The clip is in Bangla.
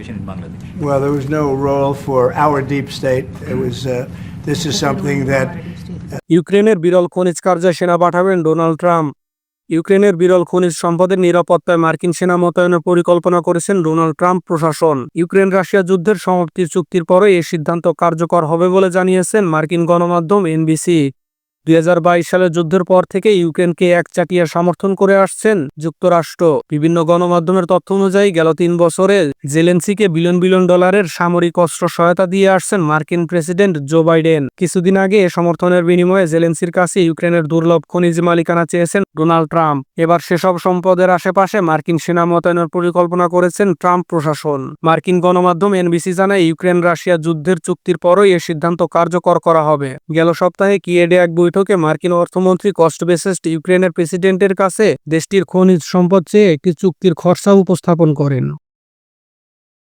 situation in Bangladesh? Well, there was no role for our deep state. It was, uh, this is something that ইউক্রেনের বিরল খনিজ কার্যে সেনা পাঠাবেন ডোনাল্ড ট্রাম্প ইউক্রেনের বিরল খনিজ সম্পদের নিরাপত্তায় মার্কিন সেনা মোতায়েনের পরিকল্পনা করেছেন ডোনাল্ড ট্রাম্প প্রশাসন ইউক্রেন রাশিয়া যুদ্ধের সমাপ্তির চুক্তির পরে এই সিদ্ধান্ত কার্যকর হবে বলে জানিয়েছেন মার্কিন গণমাধ্যম এনবিসি দুই হাজার বাইশ সালের যুদ্ধের পর থেকে ইউক্রেনকে একচাটিয়া সমর্থন করে আসছেন যুক্তরাষ্ট্র। বিভিন্ন গণমাধ্যমের তথ্য অনুযায়ী গেল তিন বছরে জেলেন্সিকে বিলিয়ন বিলিয়ন ডলারের সামরিক অস্ত্র সহায়তা দিয়ে আসছেন মার্কিন প্রেসিডেন্ট জো বাইডেন। কিছুদিন আগে এ সমর্থনের বিনিময়ে জেলেন্সির কাছে ইউক্রেনের দুর্লভ খনিজ মালিকানা চেয়েছেন ডোনাল্ড ট্রাম্প। এবার সেসব সম্পদের আশেপাশে মার্কিন সেনা মোতায়েনের পরিকল্পনা করেছেন ট্রাম্প প্রশাসন। মার্কিন গণমাধ্যম এনবিসি জানায়, ইউক্রেন রাশিয়া যুদ্ধের চুক্তির পরই এ সিদ্ধান্ত কার্যকর করা হবে। গেল সপ্তাহে কিয়েডে এক বৈঠকে মার্কিন অর্থমন্ত্রী কস্ট বেসেস্ট ইউক্রেনের প্রেসিডেন্টের কাছে দেশটির খনিজ সম্পদ চেয়ে একটি চুক্তির খরচা উপস্থাপন করেন।